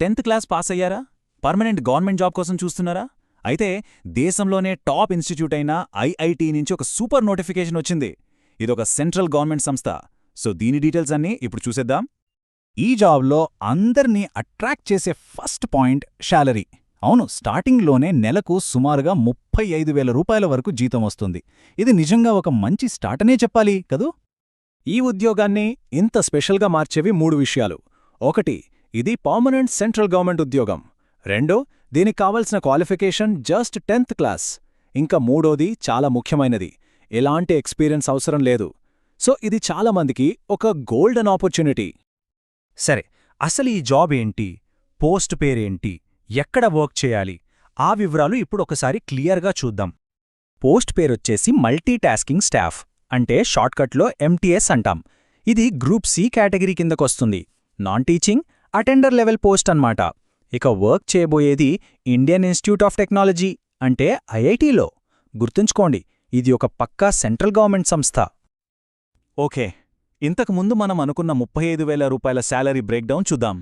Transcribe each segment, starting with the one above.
Tenth class pass అయ్యారా? Permanent government job కోసం చూస్తున్నారా? అయితే దేశంలోనే టాప్ ఇన్స్టిట్యూట్ అయిన ఐఐటి నుంచి ఒక సూపర్ నోటిఫికేషన్ వచ్చింది. ఇదొక సెంట్రల్ గవర్నమెంట్ సంస్థ. సో దీని డీటెయిల్స్ అన్నీ ఇప్పుడు చూసేద్దాం. ఈ జాబ్లో అందర్నీ అట్రాక్ట్ చేసే ఫస్ట్ పాయింట్ శాలరీ. అవును స్టార్టింగ్లోనే నెలకు సుమారుగా ముప్పై ఐదు వేల రూపాయల వరకు జీతం వస్తుంది. ఇది నిజంగా ఒక మంచి స్టార్టనే చెప్పాలి కదూ? ఈ ఉద్యోగాన్ని ఇంత స్పెషల్గా మార్చేవి మూడు విషయాలు. ఒకటి ఇది పర్మనెంట్ సెంట్రల్ గవర్నమెంట్ ఉద్యోగం. రెండో దీనికి కావలసిన క్వాలిఫికేషన్ జస్ట్ టెన్త్ క్లాస్. ఇంకా మూడోది చాలా ముఖ్యమైనది. ఎలాంటి ఎక్స్పీరియన్స్ అవసరం లేదు. సో ఇది చాలామందికి ఒక గోల్డెన్ ఆపర్చునిటీ. సరే అసలు ఈ జాబ్ ఏంటి? పోస్ట్ పేరేంటి? ఎక్కడ వర్క్ చేయాలి? ఆ వివరాలు ఇప్పుడు ఒకసారి క్లియర్గా చూద్దాం. పోస్ట్ పేరొచ్చేసి మల్టీ టాస్కింగ్ స్టాఫ్ అంటే షార్ట్కట్లో ఎంటీఎస్ అంటాం. ఇది group C category కిందకొస్తుంది. Non teaching attender level post అన్నమాట. ఇక వర్క్ చేయబోయేది ఇండియన్ ఇన్స్టిట్యూట్ ఆఫ్ టెక్నాలజీ అంటే ఐఐటీలో. గుర్తుంచుకోండి ఇది ఒక పక్కా సెంట్రల్ గవర్నమెంట్ సంస్థ. ఓకే ఇంతకు ముందు మనం అనుకున్న ముప్పై ఐదు వేల రూపాయల శాలరీ బ్రేక్డౌన్ చూద్దాం.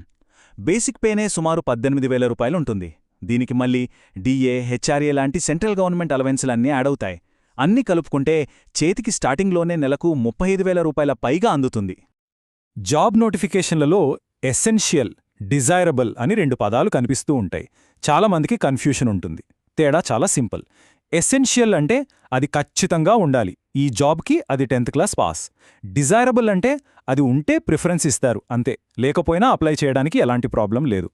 బేసిక్ పేనే సుమారు పద్దెనిమిది వేల రూపాయలుంటుంది దీనికి మళ్ళీ డిఏ హెచ్ఆర్ఏ లాంటి సెంట్రల్ గవర్నమెంట్ అలవెన్సులన్నీ యాడ్ అవుతాయి. అన్నీ కలుపుకుంటే చేతికి స్టార్టింగ్లోనే నెలకు ముప్పై ఐదు వేల రూపాయల పైగా అందుతుంది. జాబ్ నోటిఫికేషన్లలో ఎసెన్షియల్ డిజైరబుల్ అని రెండు పదాలు కనిపిస్తూ ఉంటాయి. చాలామందికి కన్ఫ్యూషన్ ఉంటుంది. తేడా చాలా సింపుల్. ఎసెన్షియల్ అంటే అది ఖచ్చితంగా ఉండాలి. ఈ జాబ్కి అది టెన్త్ క్లాస్ పాస్ డిజైరబుల్ అంటే అది ఉంటే ప్రిఫరెన్స్ ఇస్తారు. అంతే. లేకపోయినా అప్లై చేయడానికి ఎలాంటి ప్రాబ్లం లేదు.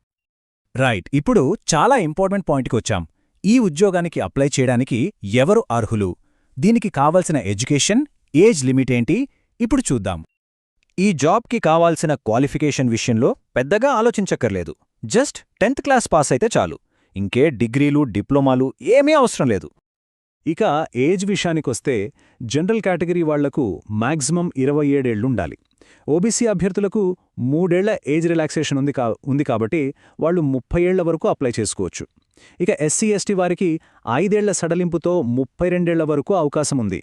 రైట్ ఇప్పుడు చాలా ఇంపార్టెంట్ పాయింట్కి వచ్చాం. ఈ ఉద్యోగానికి అప్లై చేయడానికి ఎవరు అర్హులు? దీనికి కావలసిన ఎడ్యుకేషన్ ఏజ్ లిమిట్ ఏంటి? ఇప్పుడు చూద్దాం. ఈ జాబ్కి కావాల్సిన క్వాలిఫికేషన్ విషయంలో పెద్దగా ఆలోచించక్కర్లేదు. జస్ట్ టెన్త్ క్లాస్ పాస్ అయితే చాలు. ఇంకే డిగ్రీలు డిప్లొమాలు ఏమీ అవసరం లేదు. ఇక ఏజ్ విషయానికొస్తే జనరల్ కేటగిరీ వాళ్ళకు మాక్సిమం ఇరవై ఏడేళ్ళుండాలి ఓబీసీ అభ్యర్థులకు మూడేళ్ళ ఏజ్ రిలాక్సేషన్ ఉంది కా ఉంది కాబట్టి వాళ్ళు ముప్పై ఏళ్ళ వరకు అప్లై చేసుకోవచ్చు. ఇక ఎస్సీ ఎస్టీ వారికి ఐదేళ్ళ సడలింపుతో ముప్పై రెండేళ్ళ వరకు అవకాశం ఉంది.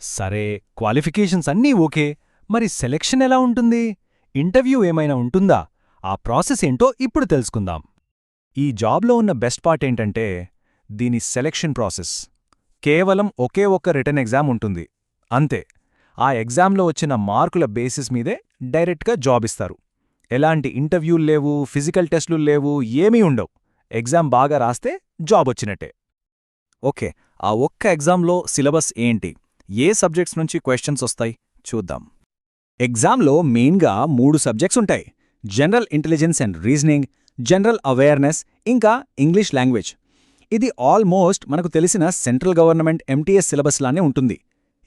సరే క్వాలిఫికేషన్స్ అన్నీ ఓకే. మరి సెలెక్షన్ ఎలా ఉంటుంది? ఇంటర్వ్యూ ఏమైనా ఉంటుందా? ఆ ప్రాసెస్ ఏంటో ఇప్పుడు తెలుసుకుందాం. ఈ జాబ్లో ఉన్న బెస్ట్ పార్ట్ ఏంటంటే దీని సెలెక్షన్ ప్రాసెస్. కేవలం ఒకే ఒక్క రిటర్న్ ఎగ్జామ్ ఉంటుంది. అంతే. ఆ ఎగ్జామ్లో వచ్చిన మార్కుల బేసిస్ మీదే డైరెక్ట్గా జాబ్ ఇస్తారు. ఎలాంటి ఇంటర్వ్యూలు లేవు ఫిజికల్ టెస్టులు లేవు ఏమీ ఉండవు. ఎగ్జామ్ బాగా రాస్తే జాబ్ వచ్చినట్టే. ఓకే. ఆ ఒక్క ఎగ్జామ్లో సిలబస్ ఏంటి? ఏ సబ్జెక్ట్స్ నుంచి క్వశ్చన్స్ వస్తాయి? చూద్దాం. ఎగ్జామ్లో మెయిన్గా మూడు సబ్జెక్ట్స్ ఉంటాయి. General intelligence and reasoning general awareness ఇంకా ఇంగ్లీష్ లాంగ్వేజ్ ఇది ఆల్మోస్ట్ మనకు తెలిసిన సెంట్రల్ గవర్నమెంట్ ఎంటీఎస్ సిలబస్లానే ఉంటుంది.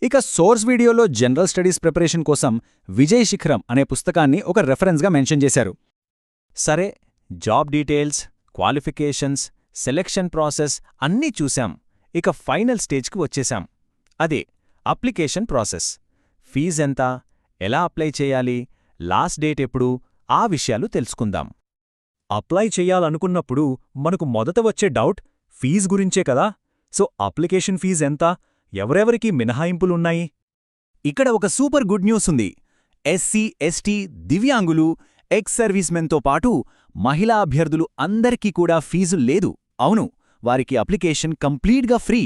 ఇక సోర్స్ వీడియోలో జనరల్ స్టడీస్ ప్రిపరేషన్ కోసం విజయ్ శిఖరం అనే పుస్తకాన్ని ఒక రెఫరెన్స్గా మెన్షన్ చేశారు. సరే job details qualifications selection process అన్నీ చూశాం. ఇక ఫైనల్ స్టేజ్కి వచ్చేశాం. అదే అప్లికేషన్ ప్రాసెస్ ఫీజెంత ఎలా అప్లై చేయాలి లాస్ట్ డేట్ ఎప్పుడు ఆ విషయాలు తెలుసుకుందాం. అప్లై చెయ్యాలనుకున్నప్పుడు మనకు మొదట వచ్చే డౌట్ ఫీజ్ గురించే కదా. సో అప్లికేషన్ ఫీజ్ ఎంత ఎవరెవరికి మినహాయింపులున్నాయి ఇక్కడ ఒక సూపర్ గుడ్ న్యూస్ ఉంది. ఎస్సీ ఎస్టీ దివ్యాంగులు ఎక్స్ సర్వీస్మెన్తో పాటు మహిళా అభ్యర్థులు అందరికీ కూడా ఫీజు లేదు. అవును వారికి అప్లికేషన్ కంప్లీట్గా ఫ్రీ.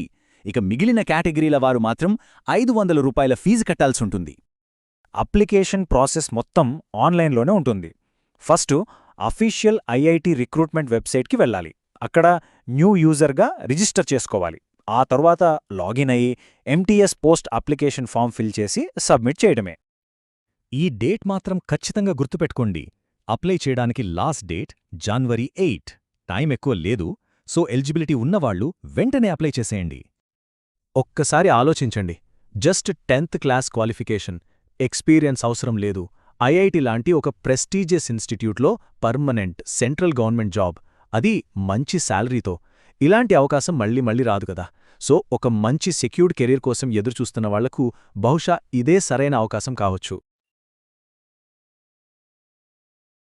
ఇక మిగిలిన కేటగిరీల వారు మాత్రం ఐదు వందల రూపాయల ఫీజు కట్టాల్సుంటుంది అప్లికేషన్ ప్రాసెస్ మొత్తం ఆన్లైన్లోనే ఉంటుంది. ఫస్ట్ అఫీషియల్ ఐఐటి రిక్రూట్మెంట్ వెబ్సైట్కి వెళ్ళాలి. అక్కడ న్యూ యూజర్గా రిజిస్టర్ చేసుకోవాలి. ఆ తర్వాత లాగిన్ అయ్యి MTS post application form fill చేసి సబ్మిట్ చేయడమే. ఈ డేట్ మాత్రం ఖచ్చితంగా గుర్తుపెట్టుకోండి. అప్లై చేయడానికి last date January eight. Time ఎక్కువ లేదు. సో ఎలిజిబిలిటీ ఉన్నవాళ్ళు వెంటనే అప్లై చేసేయండి. ఒక్కసారి ఆలోచించండి. Just tenth class qualification. Experience అవసరం లేదు. ఐఐటి లాంటి ఒక ప్రెస్టీజియస్ ఇన్స్టిట్యూట్లో పర్మనెంట్ సెంట్రల్ గవర్నమెంట్ జాబ్. అది మంచి శాలరీతో. ఇలాంటి అవకాశం మళ్ళీ మళ్ళీ రాదు కదా. సో ఒక మంచి సెక్యూర్డ్ కెరీర్ కోసం ఎదురుచూస్తున్న వాళ్ళకు బహుశా ఇదే సరైన అవకాశం కావచ్చు.